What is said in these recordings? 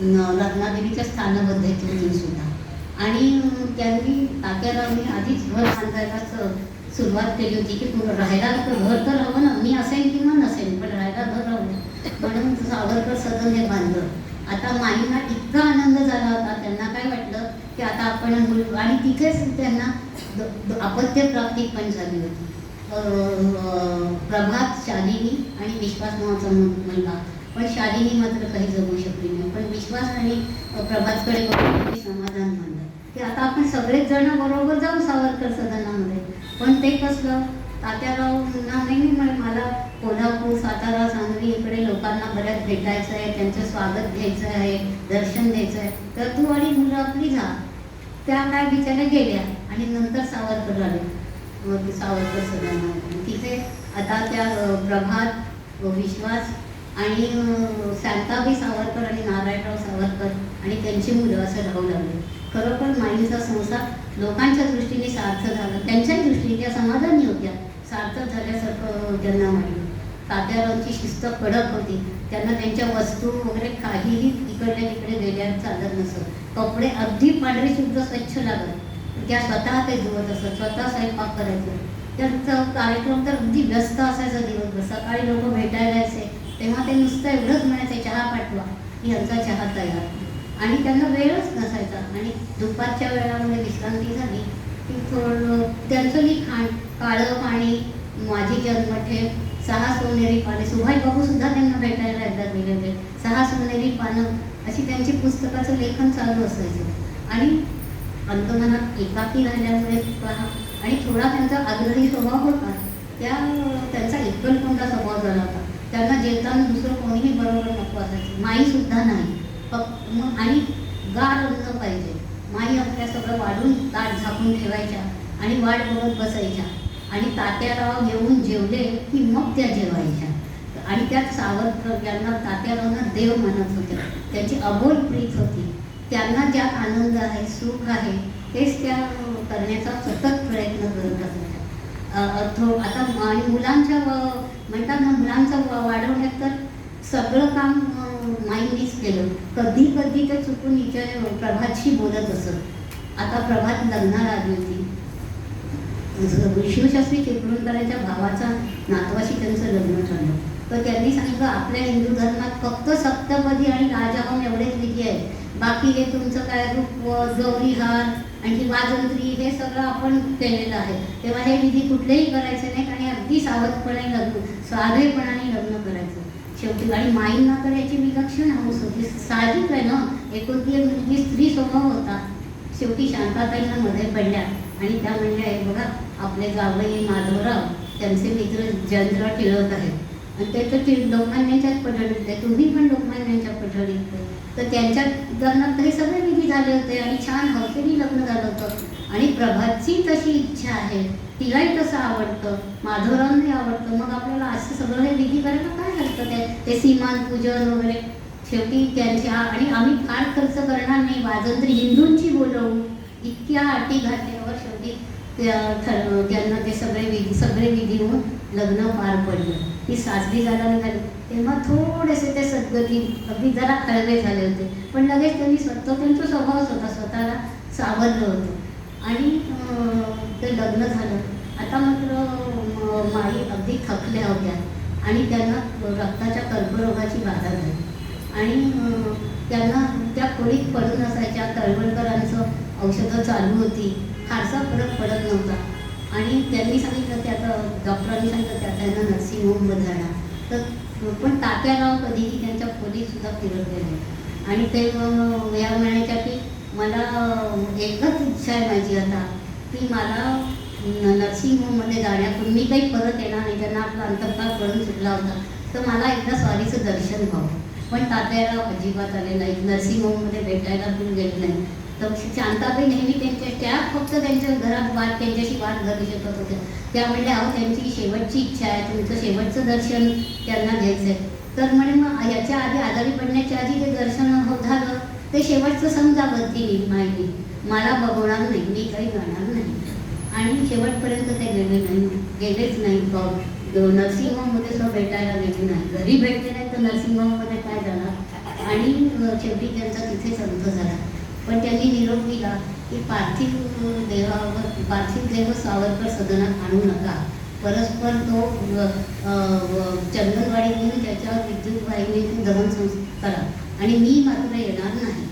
न- रत्नागिरीच्या स्थानबद्धतेतून सुद्धा. आणि त्यांनी तात्यारावनी आधीच घर बांधायला सुरुवात केली होती की तुला राहायला तर घर तर हवं ना. मी असेल किंवा नसेल पण राहायला घर हवं म्हणून सावरकर सदन हे बांधलं. आता माईंना इतका आनंद झाला होता त्यांना काय वाटलं की आता आपण आणि तिथेच त्यांना अपत्य प्राप्ती पण झाली होती. प्रभात शालिनी आणि विश्वास नावाचा मुलगा. पण शालिनी मात्र काही जगू शकली नाही. पण विश्वास आणि प्रभातकडे बघून समाधान मानलं की आता आपण सगळेच जण बरोबर जाऊ सावरकर सदनामध्ये. पण ते कसलं? तात्याराव नाही मला कोल्हापूर सातारा सांगली इकडे लोकांना बऱ्याच भेटायचं आहे त्यांचं स्वागत घ्यायचं आहे दर्शन द्यायचं आहे. तर तू आणि मुलं आपली जा. त्या काय बिचारे गेल्या आणि नंतर सावरकर आले. मग सावरकर सदनामध्ये. तिथे आता त्या प्रभात विश्वास आणि शांताबाई सावरकर आणि नारायणराव सावरकर आणि त्यांची मुलं असं राहू लागले. खरोखर माईंचा संसार लोकांच्या दृष्टीने सार्थ झाला. त्यांच्याही दृष्टीने त्या समाधानी होत्या. सार्थक झाल्यासारखं त्यांना वाटलं तात्यारावांची शिस्त कडक होती. त्यांना त्यांच्या वस्तू वगैरे काहीही इकडल्या तिकडे गेल्या चालत नसत. कपडे अगदी पांढरे शुद्ध स्वच्छ लागत. त्या स्वतः ते धुवत असत. स्वतः स्वयंपाक करायचं. त्यांचा कार्यक्रम तर अगदी व्यस्त असायचा दिवसभर. सकाळी लोक भेटायला यायचे. तेव्हा ते नुसतं एवढंच म्हणायचं चहा पाठवा. की यांचा चहा तयार आणि त्यांना वेळच नसायचा. आणि दुपारच्या वेळामध्ये विश्रांती झाली की थोडं त्यांचं लिखाण काळं पाणी माझी जन्मठे सहा सोनेरी पाने सुभाष बाबू सुद्धा त्यांना भेटायला एकदा गेले होते. सहा सोनेरी पानं अशी त्यांची पुस्तकाचं लेखन चालू असायचं. आणि अंतमनात एकाकी राहिल्यामुळे पहा आणि थोडा त्यांचा आग्रही स्वभाव होता त्या त्यांचा एकलकोंडा स्वभाव झाला होता. त्यांना जेवताना दुसरं कोणीही बरोबर नको असायचं. माईसुद्धा नाही. फक्त मग आणि गार अन्न पाहिजे. माई आपल्या सगळं वाढून ताट झाकून ठेवायच्या आणि वाट बघत बसायच्या. आणि तात्याराव घेऊन जेवले की मग त्या जेवायच्या. आणि त्यात सावरकर यांना तात्यारावांना देव मानत होते. त्यांची अबोल प्रीत होती. त्यांना ज्यात आनंद आहे सुख आहे तेच त्या करण्याचा सतत प्रयत्न करत असायच्या थो आता आणि मुलांच्या म्हणतात ना मुलांचं वाढवण्यात तर सगळं काम माईंनीच केलं. कधी कधी ते चुकून हिच्या प्रभातशी बोलत असत. आता प्रभात लग्नाला आली होती. विष्णूशास्त्री चिपळूणकरांच्या भावाचा नातवाशी त्यांचं लग्न ठरलं तर त्यांनी सांगितलं आपल्या हिंदू धर्मात फक्त सप्तपदी आणि राजहोम एवढेच विधी आहेत. बाकी हे तुमचं काय रूप गौरी हार आणखी वाजंत्री हे सगळं आपण केलेलं आहे. तेव्हा हे विधी कुठलेही करायचे नाही आणि अगदी सावधपणे लग्न स्वाधेपणाने लग्न करायचं. शेवटी आणि माईंना तर याची विलक्षण हौस होती साहजिक आहे ना? एकोणती मुलगी स्त्री स्वभाव होता. शेवटी शांताताईंना मध्ये पडल्या आणि त्या म्हणल्या "हे बघा आपले गावई माधवराव त्यांचे मित्र जयंतराव टिळक आहेत. आणि ते तर टिळ लोकमान्यांच्याच पठडीत आहे तुम्ही पण लोकमान्यांच्या पठडीत आहे तर त्यांच्या लग्नात हे सगळे विधी झाले होते आणि छान हौसेनी लग्न झालं होतं. आणि प्रभातची तशी इच्छा आहे. तिलाही तसं आवडतं. माधवरावही आवडतं. मग आपल्याला असं सगळं हे विधी करायला काय लागतं ते ते सीमान पूजन वगैरे. शेवटी त्यांच्या आणि आम्ही फार खर्च करणार नाही. वाजंत्री हिंदूंची बोलवू इतक्या अटी घातल्यावर शेवटी त्या- ठर- त्यांना ते सगळे विधी सगळे विधी होऊन लग्न पार पडलं. ती साजरी जायला निघाली तेव्हा थोडेसे ते सद्गती अगदी जरा खळवे झाले होते. पण लगेच त्यांनी स्वतः त्यांचा स्वभावच होता स्वतःला सावरलं होतं. आणि ते लग्न झालं. आता मात्र माई अगदी थकल्या होत्या. आणि त्यांना रक्ताच्या कर्करोगाची बाधा झाली. आणि त्यांना त्या खोलीत पडून असायच्या तळवणकरांचं औषधं चालू होती. फारसा फरक पडत नव्हता. आणि त्यांनी सांगितलं की आता डॉक्टरांनी सांगितलं की आता त्यांना नर्सिंग होममध्ये जाणार तर पण तात्याराव कधीही त्यांच्या खोलीसुद्धा फिरत गेले. आणि ते मग या म्हणायच्या की मला एकच इच्छा आहे माझी आता की मला नर्सिंग होममध्ये जाण्यापूर्वी मी काही परत येणार नाही. त्यांना आपला अंतर्भाग करून सुटला होता. तर मला एकदा स्वारीचं दर्शन व्हावं. पण तात्याराव अजिबात आले नाही नर्सिंग होममध्ये भेटायला पण गेले नाही. तर शांताबाई नेहमी त्यांच्या त्या फक्त त्यांच्या घरात वाद त्यांच्याशी वाद घरी शकत होत्या त्या म्हणल्या अहो त्यांची शेवटची इच्छा आहे. तुमचं शेवटचं दर्शन त्यांना घ्यायचं आहे तर म्हणे मग याच्या आधी आजारी पडण्याच्या आधी ते दर्शन हो- झालं. ते शेवटचं समजा मी माहिती मला बघवणार नाही. मी काही जाणार नाही. आणि शेवटपर्यंत ते गेले नाही. गेलेच नाही. नर्सिंग होममध्ये सुद्धा भेटायला गेले नाही. घरी भेटले नाही तर नर्सिंग होममध्ये काय झाला? आणि शेवटी त्यांचा तिथे संत झाला. पण त्यांनी निरोप दिला की पार्थिव देहावर पार्थिव देह सावरकर सदनात आणू नका. परस्पर तो चंदनवाडी म्हणून चंदनवाडीतून त्याच्यावर विद्युत वाहिनीतून दहन संस्कार करा. आणि मी मात्र येणार नाही.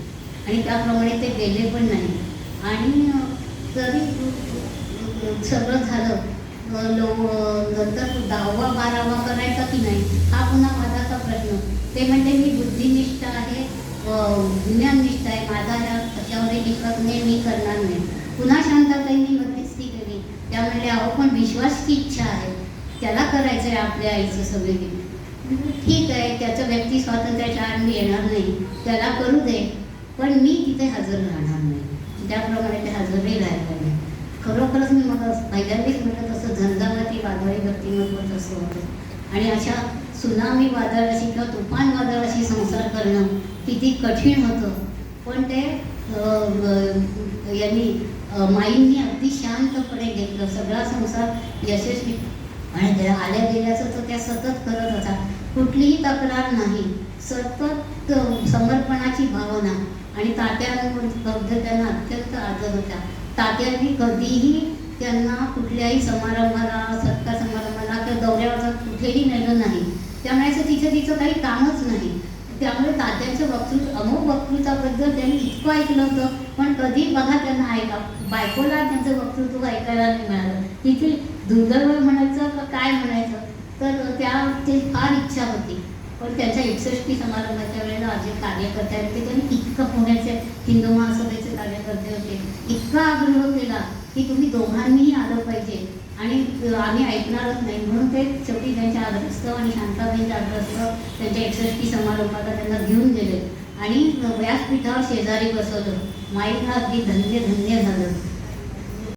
आणि त्याप्रमाणे ते गेले पण नाही. आणि तरी सगळं झालं. लो नंतर दहावा बारावा करायचा की नाही हा पुन्हा माझा प्रश्न. ते म्हणते मी बुद्धिनिष्ठ आहे ज्ञाननिष्ठ आहे. माझा या कशावरही विश्वास नाही मी करणार नाही. पुन्हा शांतताईंनी मध्यस्थी केली. त्या म्हणल्या अहो पण विश्वासची इच्छा आहे. त्याला करायचं आहे आपल्या आईचं सगळे ठीक आहे. त्याचं व्यक्ती स्वातंत्र्याच्या आड मी येणार नाही. त्याला करू दे. पण मी तिथे हजर राहणार नाही. त्याप्रमाणे ते हजरही राहायला नाही खरोखरच मी मला पहिल्यांदाच म्हणत असं झंझावाती वादळी व्यक्तिमत्व होत होतं. आणि अशा सुनामी वादळाशी किंवा तुफान वादळाशी संसार करणं किती कठीण होतं. पण ते यांनी माईंनी अगदी शांतपणे घेतलं. सगळा संसार यशस्वी आणि त्या आल्या गेल्याचं तर त्या सतत करत होता. कुठलीही तक्रार नाही. सतत समर्पणाची भावना आणि तात्यांबद्दल त्यांना अत्यंत आदर होता. तात्यांनी कधीही त्यांना कुठल्याही समारंभाला सत्कार समारंभाला किंवा दौऱ्यावर कुठेही नेलं नाही. त्यामुळे असं तिचं तिचं काही कामच नाही. त्यामुळे तात्यांचं वक्तृत्व अमोघ वक्तृत्वाबद्दल त्यांनी इतकं ऐकलं होतं पण कधी बघा त्यांना ऐका बायकोला त्यांचं वक्तृत्व ऐकायला नाही मिळालं. तिथे दुर्दैव म्हणायचं का काय म्हणायचं? तर त्या ते फार इच्छा होती. पण त्यांच्या एकसष्टी समारंभाच्या वेळेला जे कार्यकर्ते आहेत ते त्यांनी इतकं पुण्याचे हिंदू महासभेचे कार्यकर्ते होते इतका आग्रह केला की तुम्ही दोघांनीही आलं पाहिजे. आणि आम्ही ऐकणारच नाही. म्हणून ते शेवटी त्यांच्या आग्रस्तव आणि शांताबाईंच्या आग्रस्तव त्यांच्या एकसष्टी समारंभाला त्यांना घेऊन गेले. आणि व्यासपीठावर शेजारी बसवलं. माईला अगदी धन्य धन्य झालं.